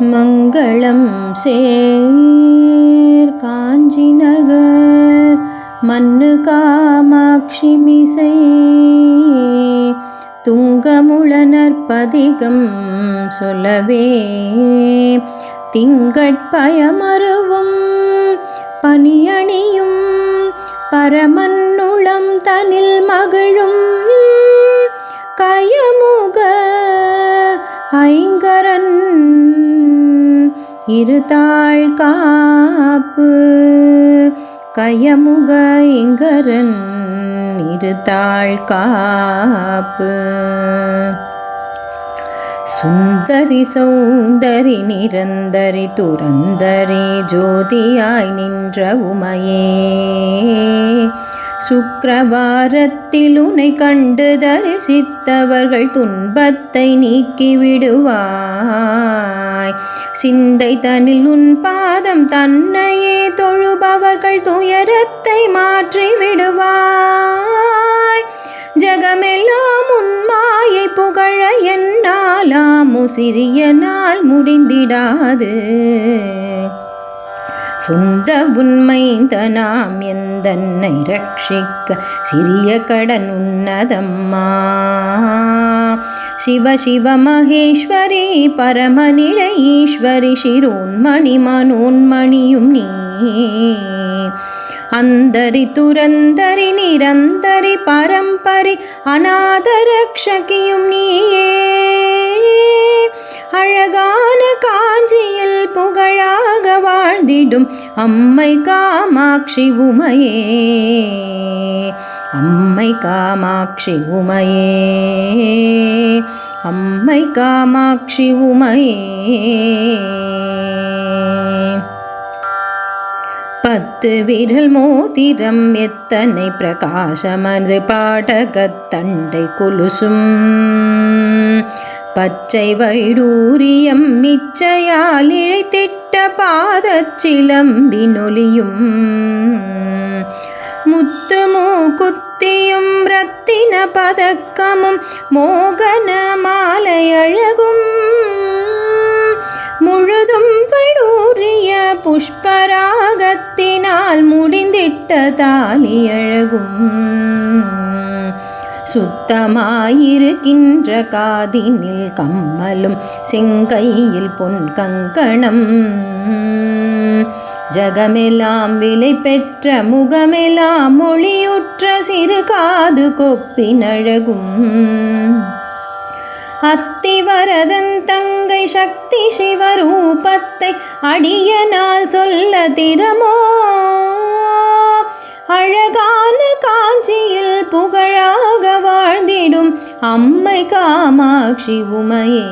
மங்களம் சேர். காஞ்சி நகர் மண்ணு காமாட்சி மிசை. துங்கமுளனற்பதிகம் சொல்லவே. திங்கட்பயமருவும் பனியணியும் பரமன்னுளம் தனில் மகிழும். கயமுக ஐங்கரன் இருதாள் காப்பு. கயமுக இங்கரன் இருதாள் காப்பு. சுந்தரி சௌந்தரி நிரந்தரி துரந்தரி ஜோதியாய் நின்ற உமையே. சுக்கரவாரத்தில் உனை கண்டு தரிசித்தவர்கள் துன்பத்தை நீக்கிவிடுவார். சிந்தை தனில் உன் பாதம் தன்னையே தொழுபவர்கள் துயரத்தை மாற்றி விடுவாய். ஜகமெல்லாம் உன் மாயை புகழ என்னாலாமோ சிறிய நாள் முடிந்திடாது. சொந்த உண்மைந்த நாம் எந்தன்னை ரட்சிக்க சிறிய கடன் உன்னதம்மா. சிவ சிவ மகேஸ்வரி பரமனிட ஈஸ்வரி சிரோன்மணி மனோன்மணியும் நீ. அந்தரி துரந்தரி நிரந்தரி பரம்பரி அநாதரக்ஷகியும் நீயே. அழகான காஞ்சியில் புகழாக வாழ்ந்திடும் அம்மை காமாட்சி உமையே. அம்மை காமாட்சி உமையே. அம்மை காமாட்சி உமையே. பத்து விரல் மோதிரம் எத்தனை பிரகாசமது பாடகத்தண்டை கொலுசும். பச்சை வைடூரியம் மிச்சையால் இழைத்திட்ட பாதச்சிலம்பினொலியும் முத்துமூ குத்தியும் ரத்தின பதக்கமும் மோகன மாலை அழகும் முழுதும் படூரிய புஷ்பராகத்தினால் முடிந்திட்ட தாலி அழகும் சுத்தமாயிருக்கின்ற காதினில் கம்மலும் செங்கையில் பொன் கங்கணம். ஜகமெல்லாம் விலை பெற்ற முகமெல்லாம் மொழியுற்ற சிறு காது கொப்பினழகும். அத்திவரதன் தங்கை சக்தி சிவரூபத்தை அடியனால் சொல்ல திறமோ? அழகான காஞ்சியில் புகழாக வாழ்ந்திடும் அம்மை காமாட்சி உமையே.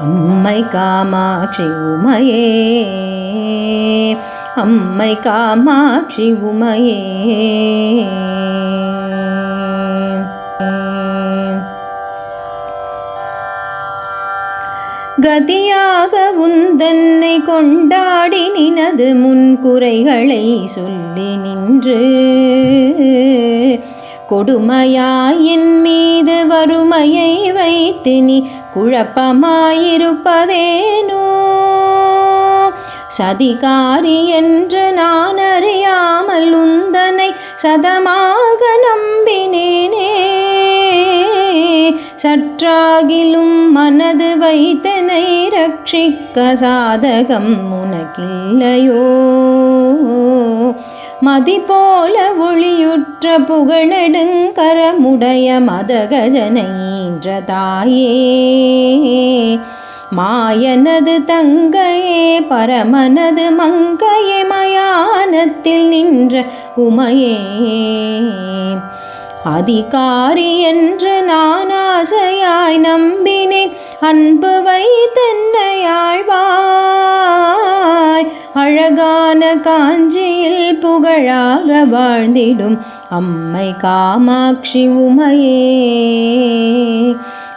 அம்மை காமாட்சி உமையே. அம்மை காமாட்சி உமையே. கதியாக உந்தன்னை கொண்டாடி நினது முன்குறைகளை சொல்லி நின்று. கொடுமையாயின் மீது வறுமையை வைத்து நீ குழப்பமாயிருப்பதேனோ? சதிகாரி என்று நான் அறியாமல் உந்தனை சதமாக நம்பினேனே. சற்றாகிலும் மனது வைத்தனை ரட்சிக்க சாதகம் உனக்கில்லையோ? மதி போல ஒளியுற்ற புகழெடுங்கரமுடைய மதகஜனைன்ற தாயே. மாயனது தங்கையே பரமனது மங்கையே மயானத்தில் நின்ற உமையே. அதிகாரி என்று நான் ஆசையாய் நம்பினேன். அன்பு வைத்தென்னை ஆழ்வாய் அழகான காஞ்சியில் புகழாக வாழ்ந்திடும் அம்மை காமாட்சி உமையே.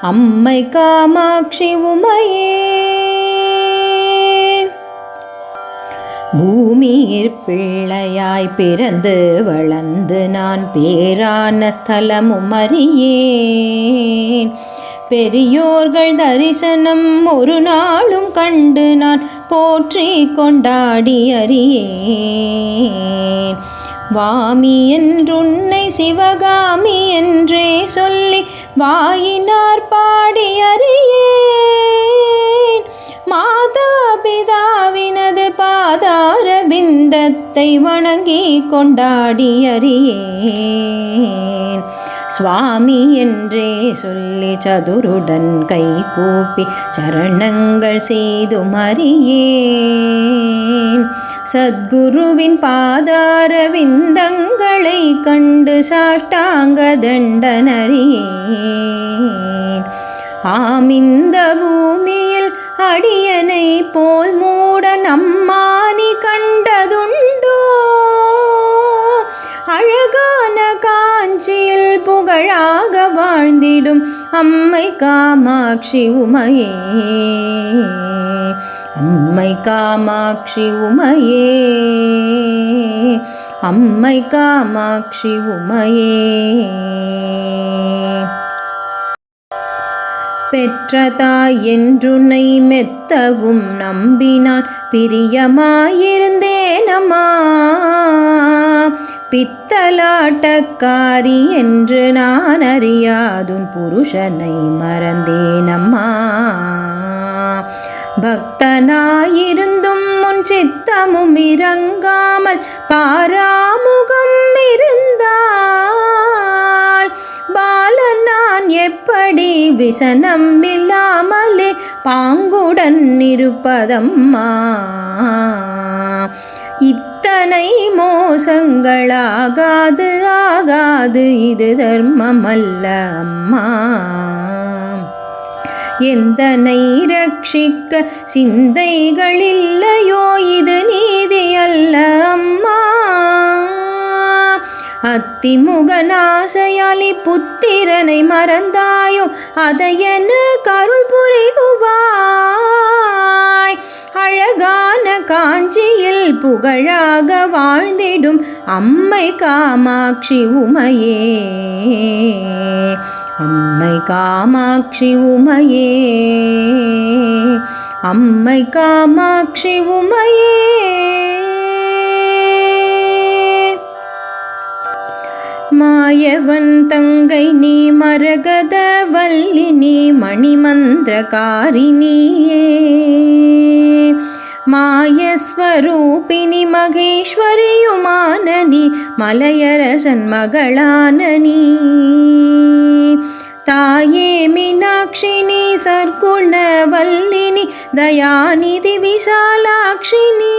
அம்மை காமாட்சி உமையே. பூமியிற் பிள்ளையாய் பிறந்து வளர்ந்து நான் பேரான ஸ்தலமும் அறியேன். பெரியோர்கள் தரிசனம் ஒரு நாளும் கண்டு நான் போற்றி கொண்டாடி அறியேன். வாமி என்றுன்னை சிவகாமி என்றே சொல்லி வாயினார் பாடி அறியேன். மாதா பிதாவினது ஆதார பிந்தத்தை வணங்கி கொண்டாடியறியேன் சுவாமி என்றே சொல்லி சதுருடன் கை கூப்பி சரணங்கள் செய்து மறியேன் சத்குருவின் பாதார விந்தங்களை கண்டு சாஷ்டாங்க தண்டனறியேன் ஆமிந்த பூமியில் அடியனை போல் மூட நம்மானி கண்டதுண்டோ? அழகான காஞ்சியில் புகழாக வாழ்ந்திடும் அம்மை காமாட்சி உமையே. அம்மை காமாட்சி உமையே. அம்மை காமாட்சி உமையே. பெற்ற என்றுனை மெத்தவும் நம்பினான். பிரியமாயிருந்தேனம்மா பித்தலாட்டக்காரி என்று நான் அறியாதுன் புருஷனை மறந்தேனம்மா பக்தனாயிருந்தும் முன் சித்தமும் இறங்காமல் பாராமுகம் இருந்தால் எப்படி விசனம் இல்லாமலே பாங்குடன் இருப்பதம்மா. இத்தனை மோசங்களாகாது ஆகாது இது தர்மம் அல்ல அம்மா. எந்தனை ரட்சிக்க சிந்தைகள் இல்லையோ இது நீதி அல்ல அம்மா. அத்திமுகநாசையாலி புத்திரனை மறந்தாயோ அதையென கருள் புரிகுவாய். அழகான காஞ்சியில் புகழாக வாழ்ந்திடும் அம்மை காமாட்சி உமையே. அம்மை காமாட்சி உமையே. அம்மை காமாட்சி உமையே. மாயவன் தங்கை நீ மரகத வல்லி நீ மணிமந்திரகாரிணியே. மாயஸ்வரூபிணி மகேஸ்வரியுமான மலையரசன் மகளான தாயே மீனாட்சினி சர்க்குணவல்லினி தயாநிதி விஷாலாட்சினி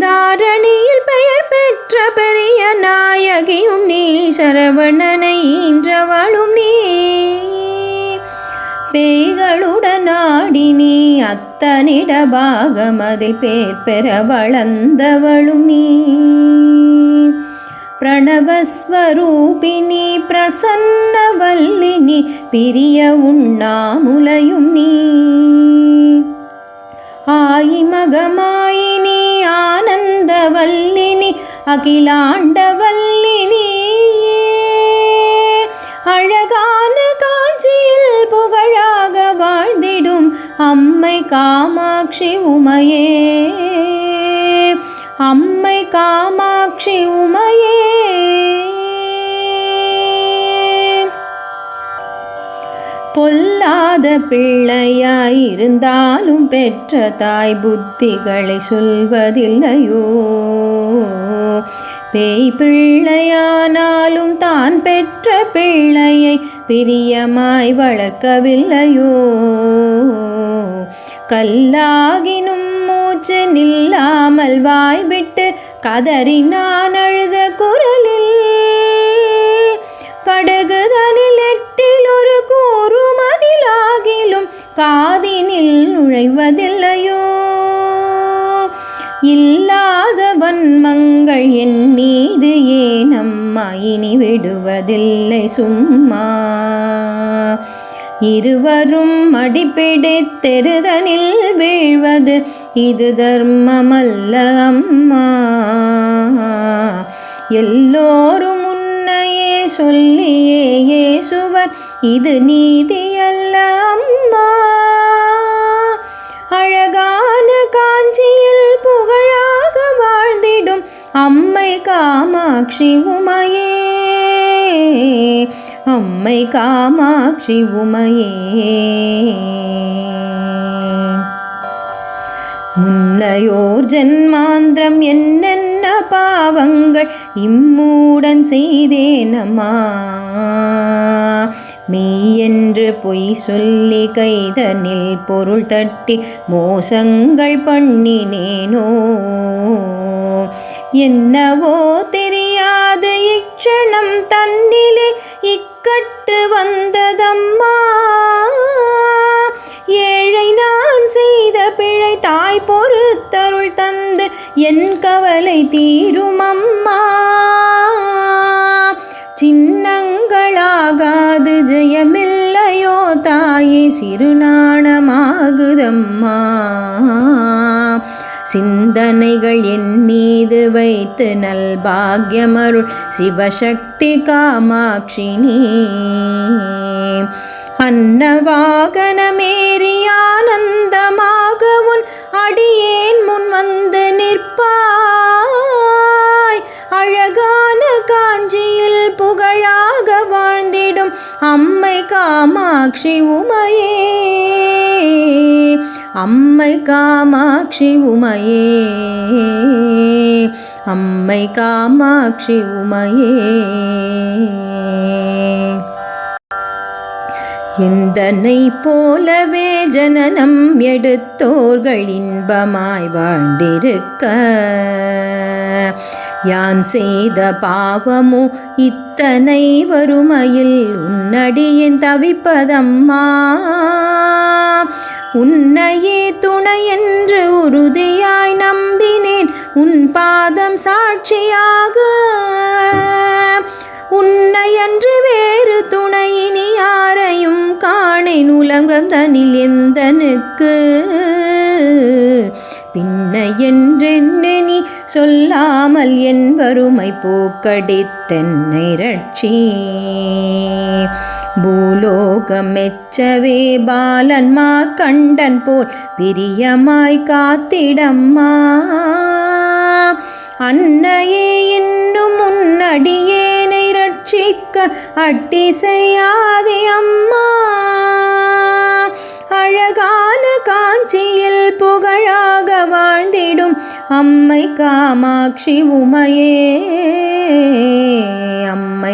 தாரணியில் பெயர் பெற்ற பெரிய நாயகியும் நீ சரவணனை ஈன்றவளும் நீ. பேய்களுடன் ஆடி நீ அத்தனிட பாகமதில் பேர் பெற வளர்ந்தவளும் நீ. பிரணவஸ்வரூபிணி பிரசன்னவல்லினி பிரிய உண்ணாமுலையும் நீ. ஆயி மகமாயினி ஆனந்தவல்லினி அகிலாண்டவல்லினி அழகான காஞ்சியில் புகழாக வாழ்ந்திடும் அம்மை காமாட்சி உமையே. அம்மை காமாட்சி உமையே பொல்லாத பிள்ளையாயிருந்தாலும் பெற்ற தாய் புத்திகளை சொல்வதில்லையோ? பேய் பிள்ளையானாலும் தான் பெற்ற பிள்ளையை பிரியமாய் வளர்க்கவில்லையோ? கல்லாகினும் மூச்சு நில்லாமல் வாய்விட்டு கதறினான் அழுத குரலே ஏனம்மா விடுவதில்லை சும்மா. இருவரும் அடிப்பிடித்தெருதனில் வீழ்வது இது தர்மமல்ல அம்மா. எல்லோரும் உன்னையே சொல்லியே ஏசுவர் இது நீதியல்ல அம்மா. அழகான காஞ்சி காமாட்சி உமையே அம்மை காமாட்சி உமையே முன்னையோர் ஜென்மாந்திரம் என்னென்ன பாவங்கள் இம்மூடன் செய்தேனம்மா மெய்யென்று பொய் சொல்லி கைதனில் பொருள் தட்டி மோசங்கள் பண்ணினேனோ. என்னவோ தெரியாது. இக்ஷணம் தன்னிலே இக்கட்டு வந்ததம்மா. ஏழை நான் செய்த பிழை தாய் பொறுத்தருள் தந்து என் கவலை தீரும் அம்மா சின்னங்களாகாது ஜெயமில்லையோ தாயே சிறுநாணமாகுதம்மா. சிந்தனைகள் என் மீது வைத்து நல்பாகியமருள் சிவசக்தி காமாட்சினி. நீ உன் அடியேன் முன் வந்து நிற்பாய். அழகான காஞ்சியில் புகழாக வாழ்ந்திடும் அம்மை காமாட்சி உமையே. அம்மை காமாட்சி உமையே அம்மை காமாட்சி உமையே. எந்தனை போலவே ஜனனம் எடுத்தோர்கள் இன்பமாய் வாழ்ந்திருக்க யான் செய்த பாவமோ இத்தனை வறுமையில் உன்னடியின் தவிப்பதம்மா. உன்னையே துணை என்று உறுதியாய் நம்பினேன். உன் பாதம் சாட்சியாக உன்னை அன்று வேறு துணையினி யாரையும் காணேன். உலகம் தனில் எந்தனுக்கு? பின்ன என்றென்னு நீ சொல்லாமல் என் வறுமை போக்கடித்தென்னை ரட்சி. பூலோகமெச்சவே பாலன்மார் கண்டன் போல் பிரியமாய் காத்திடம்மா. அன்னையே இன்னும் முன்னடியேனை ரட்சிக்க அட்டி செய்யாதே அம்மா. அழகான காஞ்சியில் புகழாக வாழ்ந்திடும் அம்மை காமாட்சி உமையே.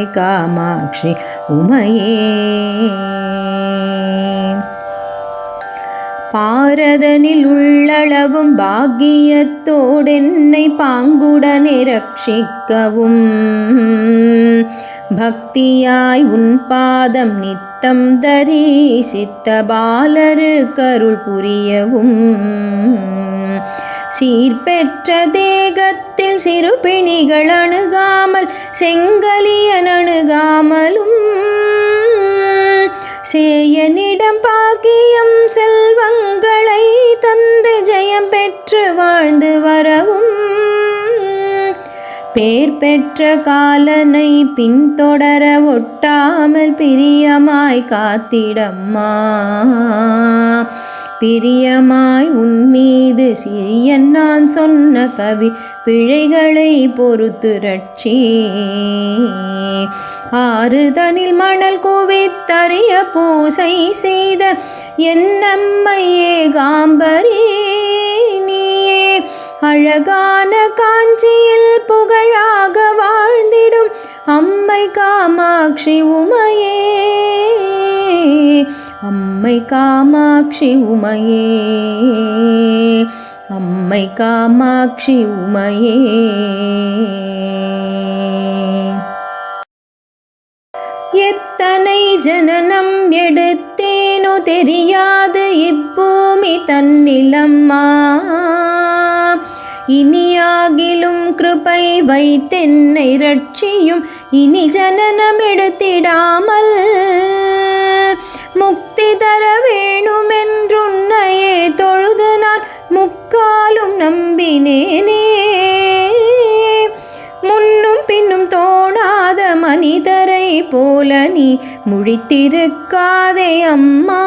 அம்மை காமாட்சி உமையே. பாரதனில் உள்ளளவும் பாக்கியத்தோடென்னை பாங்குடனே ரட்சிக்கவும். பக்தியாய் உன் பாதம் நித்தம் தரிசித்த பாலரு கருள் புரியவும். சீர்பெற்ற தேகத்தில் சிறுபிணிகள் அணுகாமல் செங்கலி அணுகாமலும் சேயனிடம் பாக்கியம் செல்வங்களை தந்து ஜெயம் பெற்று வாழ்ந்து வரவும் பேர் பெற்ற காலனை பின்தொடர ஒட்டாமல் பிரியமாய் காத்திடம்மா. பிரியமாய் உன்மீது சிறியன் நான் சொன்ன கவி பிழைகளை பொறுத்து ரட்சி. ஆறுதனில் மணல் குவித்தறிய பூசை செய்த என்னம்மையே காம்பரே நீயே அழகான காஞ்சியில் புகழாக வாழ்ந்திடும் அம்மை காமாட்சி உமையே. அம்மை காமாட்சி உமையே அம்மை காமாட்சி உமையே. எத்தனை ஜனனம் எடுத்தேனோ தெரியாது இப்பூமி தன்னிலம்மா. இனியாகிலும் கிருபை வைத்தென்னை ரட்சியும் இனி ஜனனம் எடுத்திடாமல். முக்தி தர வேணுமென்றுன்னையே தொழுது நான் முக்காலும் நம்பினேனே. முன்னும் பின்னும் தோணாத மனிதரை போல நீ முழித்திருக்காதே அம்மா.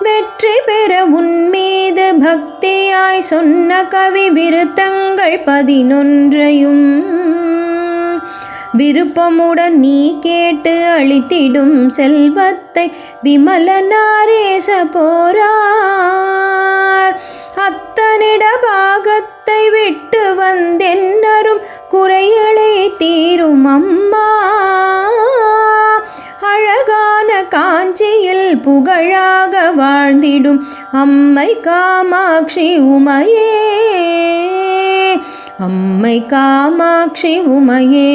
வெற்றி பெற உன்மீது பக்தியாய் சொன்ன கவி விருத்தங்கள் பதினொன்றையும் விருப்பமுடன் நீ கேட்டு அளித்திடும் செல்வத்தை விமலனாரேச போரார் அத்தனிட பாகத்தை விட்டு வந்தென்னரும் குறைகளை தீரும் அம்மா. அழகான காஞ்சியில் புகழாக வாழ்ந்திடும் அம்மை காமாட்சி உமையே. அம்மை காமாட்சி உமையே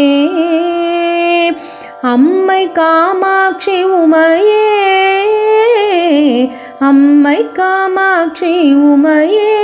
அம்மை காமாட்சி உமையே அம்மை காமாட்சி உமையே.